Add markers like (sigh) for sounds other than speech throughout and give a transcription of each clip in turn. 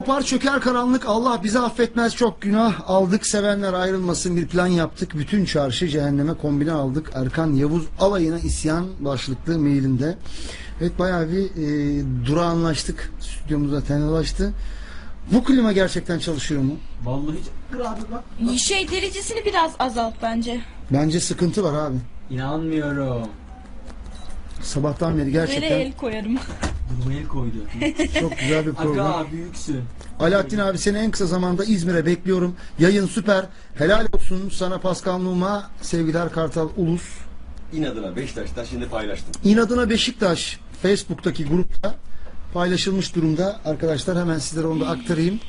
Kopar çöker karanlık Allah bizi affetmez çok günah aldık sevenler ayrılmasın bir plan yaptık bütün çarşı cehenneme kombine aldık Erkan Yavuz alayına isyan başlıklı mailinde evet bayağı bir e, durağanlaştık stüdyomuzda tenalaştı bu klima gerçekten çalışıyor mu? Vallahi abi bak. Şey derecesini biraz azalt bence. Bence sıkıntı var abi İnanmıyorum. sabahtan beri Nereye gerçekten el koyarım? Durma el koydu. (laughs) çok güzel bir program Aga büyüksün. Alaaddin abi seni en kısa zamanda İzmir'e bekliyorum. Yayın süper. Helal olsun sana Pascal Numa. Sevgiler Kartal Ulus. İnadına Beşiktaş'ta şimdi paylaştım. İnadına Beşiktaş Facebook'taki grupta paylaşılmış durumda. Arkadaşlar hemen sizlere onu da aktarayım.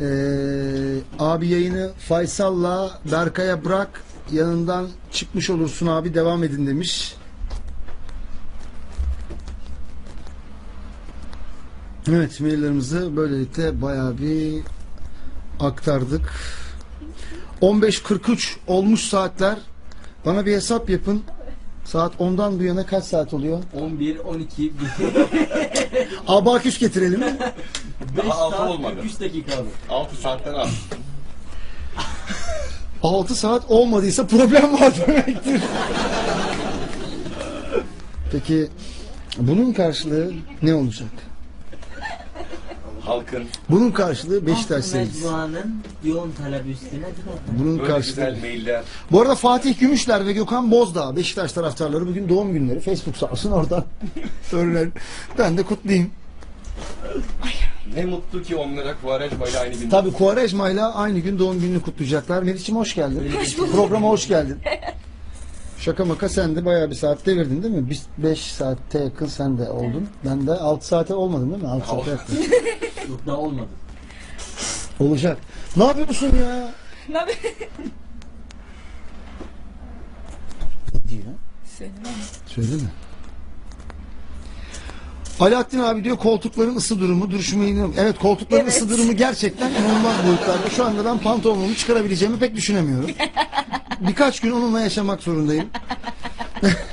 Ee, abi yayını Faysal'la Berkay'a bırak yanından çıkmış olursun abi devam edin demiş. Evet maillerimizi böylelikle bayağı bir aktardık. 15.43 olmuş saatler. Bana bir hesap yapın. Saat 10'dan bu yana kaç saat oluyor? 11, 12, 1. Abaküs getirelim. 5 (laughs) Daha altı saat olmadı. 43 dakika abi. 6 saatten az. (laughs) 6 saat olmadıysa problem var demektir. Peki bunun karşılığı ne olacak? Halkın Bunun karşılığı Beşiktaş serisi. mecmuanın yoğun talebi üstüne? Bunun böyle karşılığı. güzel mailler. Bu arada Fatih Gümüşler ve Gökhan Bozdağ Beşiktaş taraftarları bugün doğum günleri. Facebook sağ olsun oradan. Öyle. (laughs) Ben de kutlayayım. Ne mutlu ki onlara Kuvarejma ile aynı gün. Tabii Kuvarejma ile aynı gün doğum gününü kutlayacaklar. Meriç'im hoş geldin. Programa hoş geldin. Şaka maka sen de bayağı bir saat devirdin değil mi? 5 saatte yakın sen de oldun. Ben de 6 saate olmadım değil mi? 6 saate yakın. Yok daha olmadı. Olacak. Ne yapıyorsun ya? Ne yapayım? Ne diyor? Söylemem. Söyle mi? Alaaddin abi diyor koltukların ısı durumu duruşmayı Evet koltukların Evet. ısı durumu gerçekten inanılmaz boyutlarda. Şu anda ben pantolonumu çıkarabileceğimi pek düşünemiyorum. (laughs) Birkaç gün onunla yaşamak zorundayım. (laughs)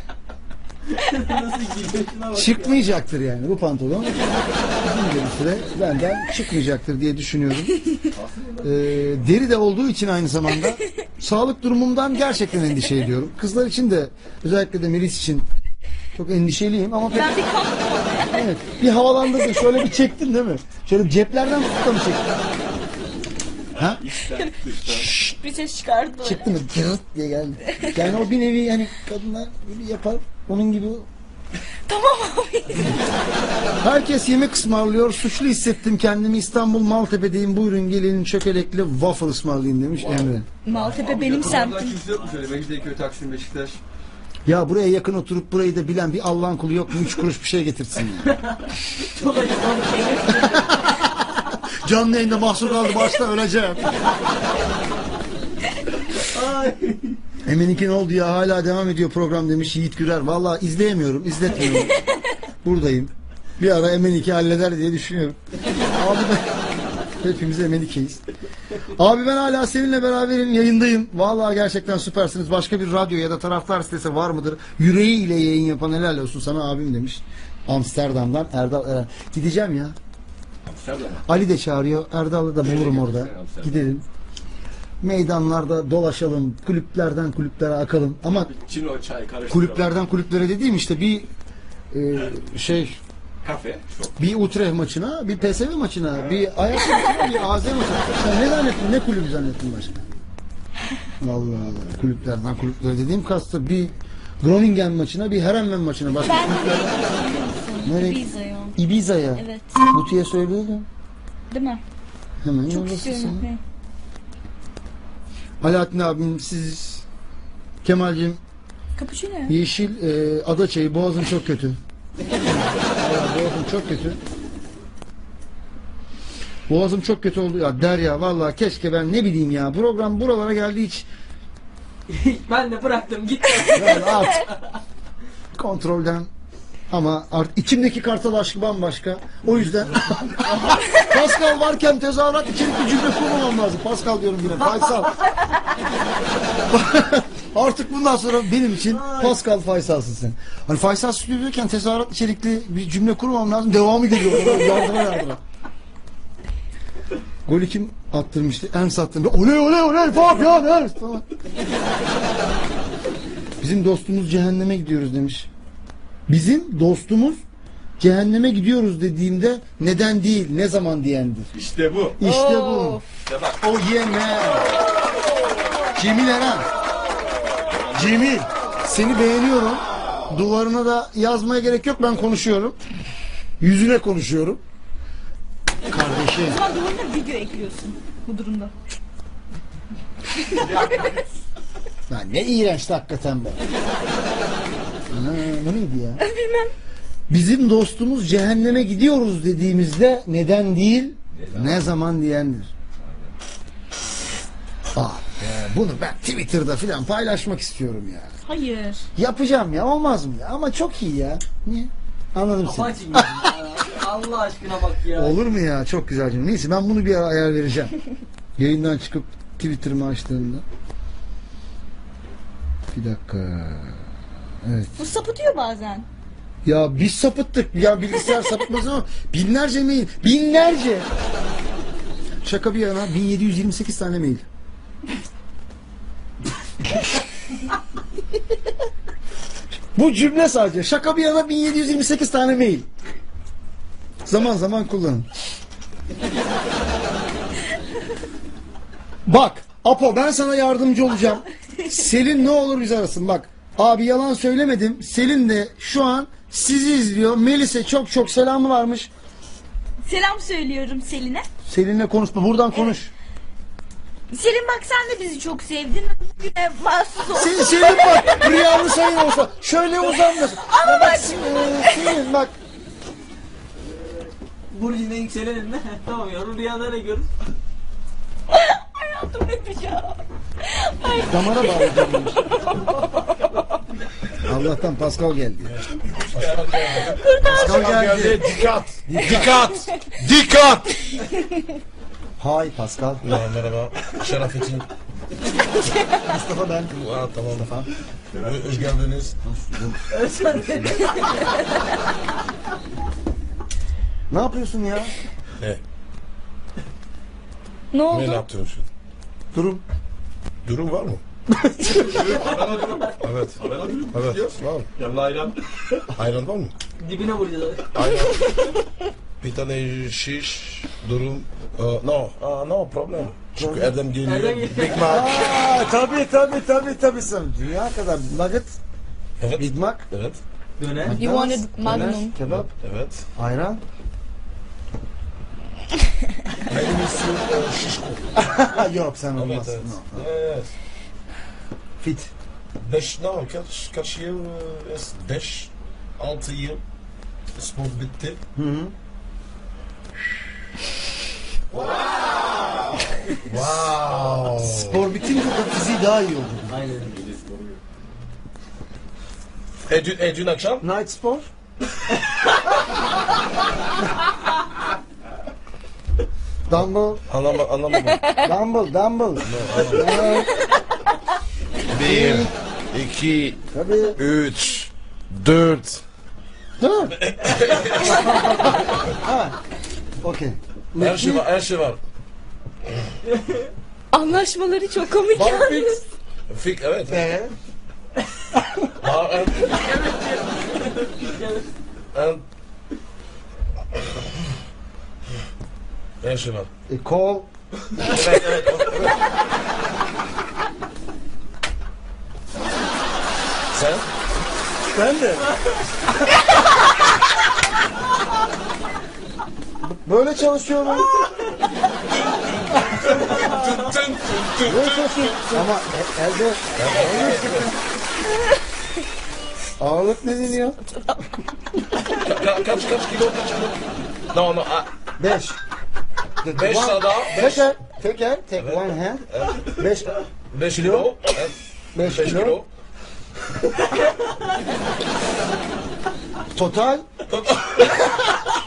Çıkmayacaktır yani bu pantolon. Uzunca bir süre benden çıkmayacaktır diye düşünüyorum. Ee, deri de olduğu için aynı zamanda sağlık durumumdan gerçekten endişe ediyorum. Kızlar için de özellikle de Melis için çok endişeliyim ama pek, Ben bir evet, bir havalandırdın şöyle bir çektin değil mi? Şöyle ceplerden tutup da mı çektin? Ha? Dıştan. Bir ses çıkardı. Çıktı mı? Gırıt diye geldi. Yani o bir nevi yani kadınlar gibi yapar. Onun gibi Tamam abi. Herkes yemek ısmarlıyor. Suçlu hissettim kendimi. İstanbul Maltepe'deyim. Buyurun gelin çökelekli waffle ısmarlayayım demiş Emre. Maltepe benim Yakınlardan semtim. Kimse yok mu şöyle Mecidiyeköy, Taksim, Beşiktaş? Ya buraya yakın oturup burayı da bilen bir Allah'ın kulu yok mu? Üç kuruş bir şey getirsin. ya. Canlı yayında mahsur kaldı. Başta öleceğim. Ay. Emin'inki ne oldu ya? Hala devam ediyor program demiş Yiğit Gürer. Vallahi izleyemiyorum. izletmiyorum. (laughs) Buradayım. Bir ara Emenike halleder diye düşünüyorum. Abi ben... Hepimiz Emenike'yiz. Abi ben hala seninle beraberim yayındayım. Vallahi gerçekten süpersiniz. Başka bir radyo ya da taraftar sitesi var mıdır? Yüreğiyle yayın yapan helal olsun sana abim demiş. Amsterdam'dan Erdal Eren. Gideceğim ya. Amsterdam. Ali de çağırıyor. Erdal'ı da bulurum orada. Gidelim. Meydanlarda dolaşalım. Kulüplerden kulüplere akalım. Ama Çino çay karıştıralım. kulüplerden kulüplere dediğim işte bir e, şey Kafe. Çok. bir Utrecht maçına, bir PSV maçına, bir Ajax maçına, bir AZ maçına. Sen ne zannettin? Ne kulübü zannettin başka? Vallahi Allah. Kulüplerden kulüplere dediğim kastı bir Groningen maçına, bir Herenven maçına. Başka Ben. Nereye? Biza'yım. Ibiza'ya. Evet. Butiye söylüyordum. Değil mi? Hemen Çok yoldasın istiyorum. gitmeyi. Alaaddin abim siz Kemal'cim Cappuccino. yeşil e, ada çayı boğazım çok kötü. Vallahi boğazım çok kötü. Boğazım çok kötü oldu ya Derya vallahi keşke ben ne bileyim ya program buralara geldi hiç (laughs) ben de bıraktım gittim. yani artık kontrolden ama artık içimdeki kartal aşkı bambaşka. O yüzden (laughs) Pascal varken tezahürat içerikli cümle kurmamam lazım. Pascal diyorum yine. Faysal. (laughs) artık bundan sonra benim için Pascal Faysal'sın sen. Hani Faysal stüdyodayken tezahürat içerikli bir cümle kurmam lazım. Devamı geliyor. Yardıma yardıma. Golü kim attırmıştı? Ernst attırmış. Oley oley oley Fabian Ernst. Bizim dostumuz cehenneme gidiyoruz demiş. Bizim dostumuz cehenneme gidiyoruz dediğimde neden değil ne zaman diyendir. İşte bu. İşte bu. İşte bak. O yeme. Cemil Eren. Cemil. Seni beğeniyorum. Duvarına da yazmaya gerek yok ben konuşuyorum. Yüzüne konuşuyorum. Kardeşim. O zaman duvarına video ekliyorsun bu durumda. Ya ne iğrençti hakikaten be. Ana, bu neydi ya? (laughs) Bilmem. Bizim dostumuz cehenneme gidiyoruz dediğimizde neden değil ne zaman diyendir. Ah be, bunu ben Twitter'da filan paylaşmak istiyorum ya. Hayır. Yapacağım ya olmaz mı ya? Ama çok iyi ya. Niye? Anladım seni. Kafa ya. (laughs) Allah aşkına bak ya. Olur mu ya? Çok güzel cümle. Neyse ben bunu bir ara ayar vereceğim. (laughs) Yayından çıkıp Twitter'ımı açtığımda. Bir dakika. Evet. Bu sapıtıyor bazen. Ya biz sapıttık. Ya bilgisayar sapıtmaz ama binlerce mail. Binlerce. Şaka bir yana 1728 tane mail. Bu cümle sadece. Şaka bir yana 1728 tane mail. Zaman zaman kullanın. Bak Apo ben sana yardımcı olacağım. Selin ne olur bizi arasın bak. Abi yalan söylemedim. Selin de şu an sizi izliyor. Melis'e çok çok selamı varmış. Selam söylüyorum Selin'e. Selin'le konuşma. Buradan konuş. Selin bak sen de bizi çok sevdin. Bugüne mahsus ol. Selin, Selin bak rüyanı sayın olsa. Şöyle uzanmasın. Ama bak e, Selin bak. Burcu'na yükselenin (laughs) ne? tamam ya rüyada ne görür? Hayatım öpeceğim. Damara bağlayacağım. demiş. Allah'tan Pascal geldi. Pascal geldi. Dikkat! Dikkat! Dikkat! Hay Pascal. Ya, merhaba. Şerafettin. Mustafa ben. Aa, tamam. Mustafa. Hoş geldiniz. Ne yapıyorsun ya? Ne? Ne Ne oldu? yapıyorsun? Durum. Durum var mı? evet. Evet. Var. Yanına ayran. Ayran var mı? Dibine vuracağız. Ayran. Bir tane şiş. Durum. Aa, no. Aa, no problem. Çünkü Erdem geliyor. Erdem geliyor. Big Mac. Aa, tabii tabii tabii tabii sen. Dünya kadar nugget, Evet. Big Mac, Evet. Döner. You wanted Magnum. döner, kebap, Evet. ayran. (laughs) Benim isim e, şişko. Yok sen Evet. olmazsın. Evet. No. Evet. Fit. Beş, no, kaç, kaç yıl? Beş, altı yıl. Spor bitti. Hı hı. Wow. (laughs) Spor bitince de fiziği daha iyi oldu. Aynen. E, dün, e, dün akşam? Night spor. (laughs) Dumbbell, Anlama, anlamadım. dumbbell, dumbbell. Evet, Bir, iki, tabii. üç, dört. Mi? (laughs) ha. Okey. Her şey var, her şey var. Anlaşmaları çok komik. Fix. Fik, evet. Ee, Aa, en, (laughs) var. e, kol. Evet, evet. Sen? Ben de. Böyle çalışıyorum. Böyle çalışıyorum. Ama e- elde ağırlık ne deniyor? Ka- kaç, kaç kilo, kaç kilo? No, no, a, Beş. Beş One- sada, beş, Teker, teker, take one hand. Beş, beş kilo, evet, beş beş kilo. kilo. Total (laughs)